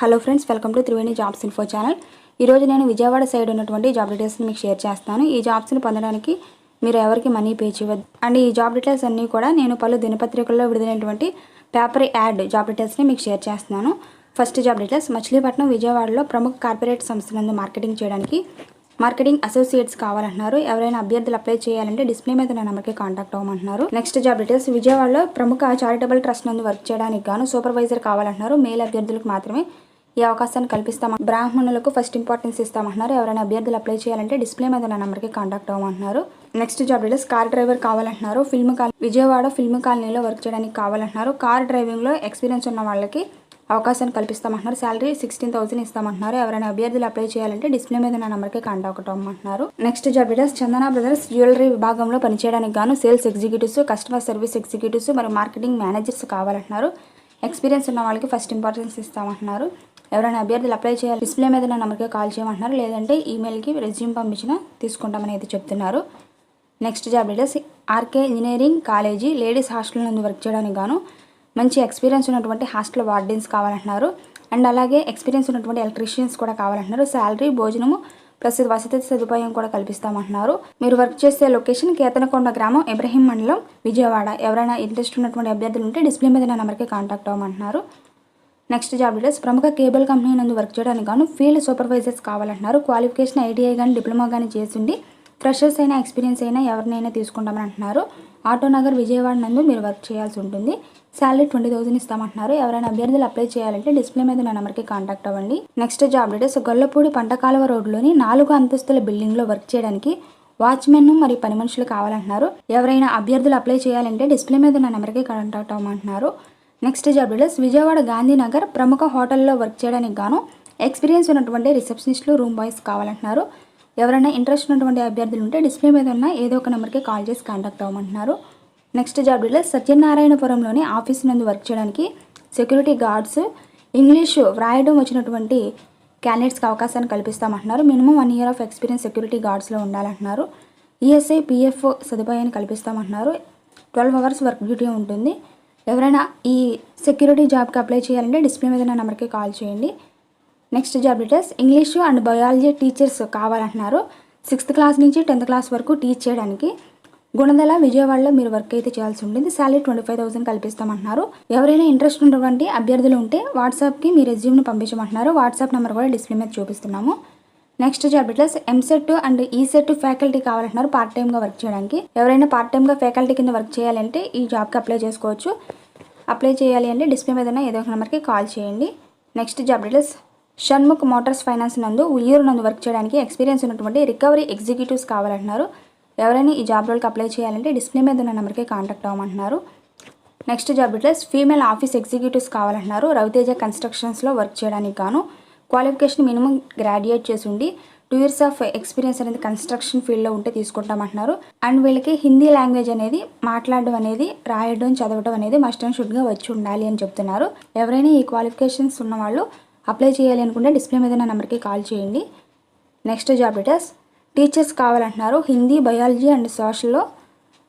Hello friends welcome to Triveni jobs info channel ఈరోజు నేను Vijayawada side ఉన్నటువంటి జాబ్ డీటెయిల్స్ని మీకు షేర్ చేస్తాను. ఈ జాబ్స్ని పొందడానికి మీరు ఎవరికి మనీ పే చేయవద్దు. అండ్ ఈ జాబ్ డీటెయిల్స్ అన్నీ కూడా నేను పలు దినపత్రికల్లో విడుదలైనటువంటి పేపర్ యాడ్ జాబ్ డీటెయిల్స్ని మీకు షేర్ చేస్తున్నాను. ఫస్ట్ జాబ్ డీటెయిల్స్ మచిలీపట్నం విజయవాడలో ప్రముఖ కార్పొరేట్ సంస్థ నందు మార్కెటింగ్ చేయడానికి మార్కెటింగ్ అసోసియేట్స్ కావాలంటున్నారు. ఎవరైనా అభ్యర్థులు అప్లై చేయాలంటే డిస్ప్లే మీద నా నెంబర్కి కాంటాక్ట్ అవ్వమంటున్నారు. నెక్స్ట్ జాబ్ డీటెయిల్స్ విజయవాడలో ప్రముఖ చారిటబుల్ ట్రస్ట్ నందు వర్క్ చేయడానికి గాను సూపర్వైజర్ కావాలంటున్నారు. మేల్ అభ్యర్థులకు మాత్రమే ఈ అవకాశాన్ని కల్పిస్తాం బ్రాహ్మణులకు ఫస్ట్ ఇంపార్టెన్స్ ఇస్తామంటున్నారు. ఎవరైనా అభ్యర్థులు అప్లై చేయాలంటే డిస్ప్లే మీద నా నెంబర్కి contact అవ్వమంటున్నారు. Next job details car driver కావాలంటున్నారు. ఫిల్మ్ కాల్ విజయవాడ ఫిల్మ్ కాలనీలో వర్క్ చేయడానికి కావాలంటున్నారు. కార్ డ్రైవింగ్లో ఎక్స్పీరియన్స్ ఉన్న వాళ్ళకి అవకాశాన్ని కల్పిస్తామంటున్నారు. శాలరీ సిక్స్టీన్ థౌసండ్ ఇస్తామంటున్నారు. ఎవరైనా అభ్యర్థులు అప్లై చేయాలంటే డిస్ప్లే మీద నా నెంబర్కి contact అవ్వమంటున్నారు. Next job details Chandana brothers jewellery విభాగంలో పనిచేయడానికి గాను sales executives customer service executives మరియు మార్కెటింగ్ మేనేజర్స్ కావాలంటున్నారు. ఎక్స్పీరియన్స్ ఉన్న వాళ్ళకి ఫస్ట్ ఇంపార్టెన్స్ ఇస్తామంటున్నారు. ఎవరైనా అభ్యర్థులు అప్లై చేయాలి. డిస్ప్లే మీద నా నెంబర్కి కాల్ చేయమంటున్నారు. లేదంటే ఈమెయిల్కి రెజ్యూమ్ పంపించిన తీసుకుంటామని అయితే చెప్తున్నారు. Next job details RK engineering college ladies hostel నుండి వర్క్ చేయడానికి గాను మంచి ఎక్స్పీరియన్స్ ఉన్నటువంటి హాస్టల్ వార్డెన్స్ కావాలంటున్నారు. అండ్ అలాగే ఎక్స్పీరియన్స్ ఉన్నటువంటి ఎలక్ట్రీషియన్స్ కూడా కావాలంటున్నారు. శాలరీ భోజనము ప్లస్ వసతి సదుపాయం కూడా కల్పిస్తామంటున్నారు. మీరు వర్క్ చేసే లొకేషన్ కేతనకొండ గ్రామం ఇబ్రహీం మండలం విజయవాడ. ఎవరైనా ఇంట్రెస్ట్ ఉన్నటువంటి అభ్యర్థులు ఉంటే డిస్ప్లే మీద నా నెంబర్కి కాంటాక్ట్ అవ్వమంటున్నారు. నెక్స్ట్ జాబ్ డీటెయిల్స్ ప్రముఖ కేబుల్ కంపెనీ నందు వర్క్ చేయడానికి గాను ఫీల్డ్ సూపర్వైజర్స్ కావాలంటున్నారు. క్వాలిఫికేషన్ ఐటీఐ కానీ డిప్లొమా కానీ చేసిండి. ఫ్రెషర్స్ అయినా ఎక్స్పీరియన్స్ అయినా ఎవరినైనా తీసుకుంటామని అంటున్నారు. ఆటోనగర్ విజయవాడ నందు మీరు వర్క్ చేయాల్సి ఉంటుంది. శాలరీ ట్వంటీ థౌసండ్ ఇస్తామంటున్నారు. ఎవరైనా అభ్యర్థులు అప్లై చేయాలంటే డిస్ప్లే మీద నా నెంబర్కి కాంటాక్ట్ అవ్వండి. నెక్స్ట్ జాబ్ డీటెయిల్స్ గొల్లపూడి పంటకాలువ రోడ్లోని నాలుగు అంతస్తుల బిల్డింగ్లో వర్క్ చేయడానికి వాచ్మెన్ మరియు పని మనుషులు కావాలంటున్నారు. ఎవరైనా అభ్యర్థులు అప్లై చేయాలంటే డిస్ప్లే మీద నా నెంబర్కి contact అవ్వమంటున్నారు. Next job details Vijayawada Gandhinagar ప్రముఖ హోటల్లో వర్క్ చేయడానికి గాను ఎక్స్పీరియన్స్ ఉన్నటువంటి రిసెప్షనిస్టులు రూమ్ బాయ్స్ కావాలంటున్నారు. ఎవరైనా ఇంట్రెస్ట్ ఉన్నటువంటి అభ్యర్థులు ఉంటే డిస్ప్లే మీద ఉన్న ఏదో ఒక నెంబర్కి కాల్ చేసి కాంటాక్ట్ అవ్వమంటున్నారు. నెక్స్ట్ జాబ్ డీటెయిల్స్ సత్యనారాయణపురంలోని ఆఫీస్ నందు వర్క్ చేయడానికి సెక్యూరిటీ గార్డ్స్ ఇంగ్లీషు వ్రాయడం వచ్చినటువంటి క్యాండిడేట్స్కి అవకాశాన్ని కల్పిస్తామంటున్నారు. Minimum one year of experience security గార్డ్స్లో ఉండాలంటున్నారు. ఈఎస్ఐ పిఎఫ్ సదుపాయాన్ని కల్పిస్తామంటున్నారు. ట్వెల్వ్ అవర్స్ వర్క్ డ్యూటీ ఉంటుంది. ఎవరైనా ఈ సెక్యూరిటీ జాబ్కి అప్లై చేయాలంటే డిస్ప్లే మీద నా నెంబర్కి కాల్ చేయండి. Next job details English and biology teachers కావాలంటున్నారు. సిక్స్త్ క్లాస్ నుంచి టెన్త్ క్లాస్ వరకు టీచ్ చేయడానికి. గుణదల విజయవాడలో మీరు వర్క్ అయితే చేయాల్సి ఉంటుంది. శాలరీ ట్వంటీ ఫైవ్ థౌసండ్ కల్పిస్తామంటున్నారు. ఎవరైనా ఇంట్రెస్ట్ ఉన్నటువంటి అభ్యర్థులు ఉంటే వాట్సాప్కి మీ రెజ్యూమ్ని పంపించమంటున్నారు. వాట్సాప్ నెంబర్ కూడా డిస్ప్లే మీద చూపిస్తున్నాము. Next job details EAMCET and ECET faculty కావాలంటున్నారు. పార్ట్ టైమ్గా వర్క్ చేయడానికి. ఎవరైనా పార్ట్ టైమ్గా ఫ్యాకల్టీ కింద వర్క్ చేయాలంటే ఈ జాబ్కి అప్లై చేసుకోవచ్చు. అప్లై చేయాలి అంటే డిస్ప్లే మీద ఏదో ఒక నెంబర్కి కాల్ చేయండి. Next job details Shanmukh motors finance నందు ఉయ్యూరు నందు వర్క్ చేయడానికి ఎక్స్పీరియన్స్ ఉన్నటువంటి రికవరీ ఎగ్జిక్యూటివ్స్ కావాలంటున్నారు. ఎవరైనా ఈ జాబ్ రోల్కి అప్లై చేయాలంటే డిస్ప్లే మీద ఉన్న నెంబర్కి contact అవ్వమంటున్నారు. Next job details female office executives కావాలంటున్నారు. రవితేజ కన్స్ట్రక్షన్స్లో వర్క్ చేయడానికి గాను. క్వాలిఫికేషన్ మినిమం గ్రాడ్యుయేట్ చేసి ఉండి టూ ఇయర్స్ ఆఫ్ ఎక్స్పీరియన్స్ అనేది కన్స్ట్రక్షన్ ఫీల్డ్లో ఉంటే తీసుకుంటామంటున్నారు. అండ్ వీళ్ళకి హిందీ లాంగ్వేజ్ అనేది మాట్లాడడం అనేది రాయడం చదవడం అనేది మస్ట్ అండ్ షుడ్గా వచ్చి ఉండాలి అని చెప్తున్నారు. ఎవరైనా ఈ క్వాలిఫికేషన్స్ ఉన్న వాళ్ళు అప్లై చేయాలి అనుకుంటే డిస్ప్లే మీద నా నెంబర్కి కాల్ చేయండి. నెక్స్ట్ జాబ్ డీటెయిల్స్ టీచర్స్ కావాలంటున్నారు. హిందీ బయాలజీ అండ్ సోషల్లో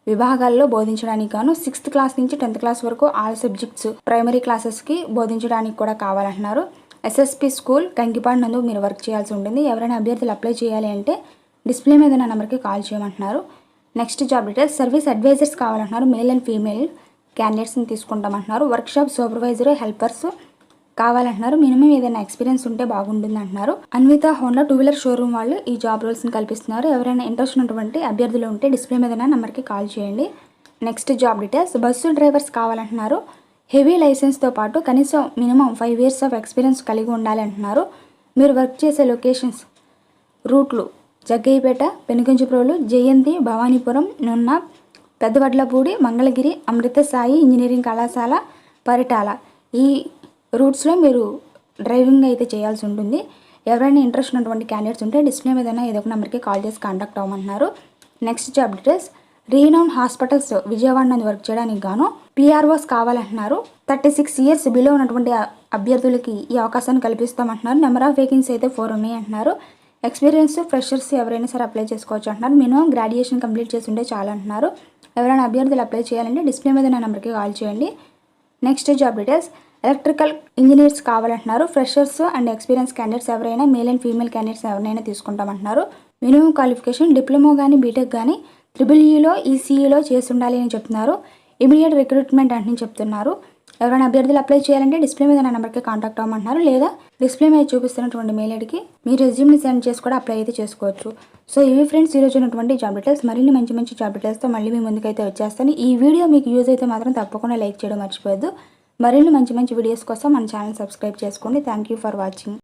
విభాగాల్లో బోధించడానికి గాను సిక్స్త్ క్లాస్ నుంచి టెన్త్ క్లాస్ వరకు ఆల్ సబ్జెక్ట్స్ ప్రైమరీ క్లాసెస్కి బోధించడానికి కూడా కావాలంటున్నారు. ఎస్ఎస్పి స్కూల్ కంకిపాడు నందు మీరు వర్క్ చేయాల్సి ఉంటుంది. ఎవరైనా అభ్యర్థులు అప్లై చేయాలి అంటే డిస్ప్లే మీద నా నెంబర్కి కాల్ చేయమంటున్నారు. Next job details service advisers కావాలంటున్నారు. మేల్ అండ్ ఫీమేల్ క్యాండిడేట్స్ని తీసుకుంటామంటున్నారు. వర్క్షాప్ సూపర్వైజర్ హెల్పర్స్ కావాలంటున్నారు. మినిమం ఏదైనా ఎక్స్పీరియన్స్ ఉంటే బాగుంటుంది అంటున్నారు Anvitha Honda two wheeler showroom వాళ్ళు ఈ జాబ్ రోల్స్ని కల్పిస్తున్నారు. ఎవరైనా ఇంట్రెస్ట్ ఉన్నటువంటి అభ్యర్థులు ఉంటే డిస్ప్లే మీద నెంబర్కి కాల్ చేయండి. Next job details bus drivers కావాలంటున్నారు. హెవీ లైసెన్స్తో పాటు కనీసం minimum five years of experience కలిగి ఉండాలి అంటున్నారు. మీరు వర్క్ చేసే లొకేషన్స్ రూట్లు జగ్గయ్యపేట పెనుగంచిప్రోలు జయంతి భవానీపురం నున్న పెద్దవడ్లపూడి మంగళగిరి అమృత సాయి ఇంజనీరింగ్ కళాశాల పరిటాల. ఈ రూట్స్లో మీరు డ్రైవింగ్ అయితే చేయాల్సి ఉంటుంది. ఎవరైనా ఇంట్రెస్ట్ ఉన్నటువంటి క్యాండిడేట్స్ ఉంటే డిస్ప్లే మీద ఏదో ఒక నెంబర్కి కాల్ చేసి contact అవ్వమంటున్నారు. Next job details. Renown hospitals Vijayawada నుండి వర్క్ చేయడానికి గాను పిఆర్ఓస్ కావాలంటున్నారు. థర్టీ సిక్స్ ఇయర్స్ బిలో ఉన్నటువంటి అభ్యర్థులకి ఈ అవకాశాన్ని కల్పిస్తామంటున్నారు. నెంబర్ ఆఫ్ వేకెన్సీ అయితే ఫోర్ ఉన్నాయి అంటున్నారు ఎక్స్పీరియన్స్ ఫ్రెషర్స్ ఎవరైనా సరే అప్లై చేసుకోవచ్చు అంటున్నారు. మినిమం గ్రాడ్యుయేషన్ కంప్లీట్ చేసి ఉంటే చాలా అంటున్నారు. ఎవరైనా అభ్యర్థులు అప్లై చేయాలంటే డిస్ప్లే మీద నా నెంబర్కి కాల్ చేయండి. Next job details. Electrical engineers కావాలంటున్నారు. ఫ్రెషర్స్ అండ్ ఎక్స్పీరియన్స్ క్యాండిడేట్స్ ఎవరైనా మేల్ అండ్ ఫీమేల్ క్యాండిడేట్స్ ఎవరైనా తీసుకుంటామంటున్నారు. మినిమం క్వాలిఫికేషన్ డిప్లొమా కానీ బీటెక్ కానీ త్రిబుల్ ఈలో ఈసీఈలో చేసి ఉండాలి అని చెప్తున్నారు. ఇమీడియట్ రిక్రూట్మెంట్ అని చెప్తున్నారు. ఎవరైనా అభ్యర్థులు అప్లై చేయాలంటే డిస్ప్లే మీద నా నెంబర్కి కాంటాక్ట్ అవ్వమంటున్నారు. లేదా డిస్ప్లే మీద చూపిస్తున్నటువంటి మెయిల్ ఐడికి మీ రెజ్యూమ్ని సెండ్ చేసి కూడా అప్లై అయితే చేసుకోవచ్చు. సో ఇవి ఫ్రెండ్స్ ఈరోజు ఉన్నటువంటి జాబ్ డీటెయిల్స్ మరిన్ని మంచి మంచి జాబ్ డీటెయిల్స్తో మళ్ళీ మీ ముందుకైతే వచ్చేస్తాను. ఈ వీడియో మీకు యూజ్ అయితే మాత్రం తప్పకుండా లైక్ చేయడం మర్చిపోవద్దు. మరిన్ని మంచి మంచి వీడియోస్ కోసం మన ఛానల్ సబ్స్క్రైబ్ చేసుకోండి. Thank you for watching